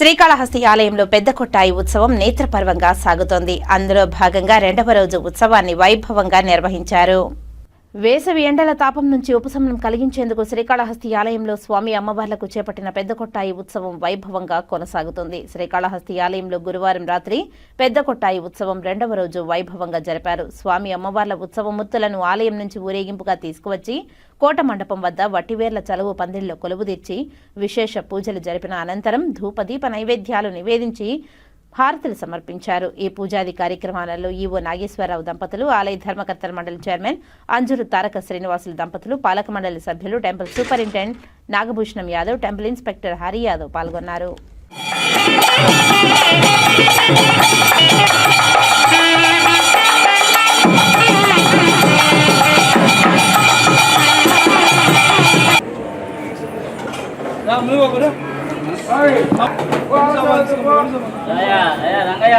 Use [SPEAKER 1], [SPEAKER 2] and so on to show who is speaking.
[SPEAKER 1] శ్రీకాళహస్తి ఆలయంలో పెద్ద కొట్టాయి ఉత్సవం నేత్రపర్వంగా సాగుతోంది. అందులో భాగంగా రెండవ రోజు ఉత్సవాన్ని వైభవంగా నిర్వహించారు. వేసవి ఎండల తాపం నుంచి ఉపశమనం కలిగించేందుకు శ్రీకాళహస్తి ఆలయంలో స్వామి అమ్మవార్లకు చేపట్టిన పెద్ద కొట్టాయి ఉత్సవం వైభవంగా కొనసాగుతుంది. శ్రీకాళహస్తి ఆలయంలో గురువారం రాత్రి పెద్ద కొట్టాయి ఉత్సవం రెండవ రోజు వైభవంగా జరిపారు. స్వామి అమ్మవార్ల ఉత్సవమూర్తులను ఆలయం నుంచి ఊరేగింపుగా తీసుకువచ్చి కోట మండపం వద్ద వట్టివేర్ల చలువు పందిళ్ళో కొలువుదీర్చి విశేష పూజలు జరిపిన అనంతరం ధూపదీప నైవేద్యాలు నివేదించి హారతులు సమర్పించారు. ఈ పూజాది కార్యక్రమాలలో ఈవో నాగేశ్వరరావు దంపతులు ఆలయ ధర్మకర్తల మండలి చైర్మన్ అంజురు తారక శ్రీనివాసులు దంపతులు పాలక మండలి సభ్యులు temple superintendent Nagabhushanam Yadav temple inspector Hari Yadav పాల్గొన్నారు.
[SPEAKER 2] అయ్యా అయ్యా రంగయ్య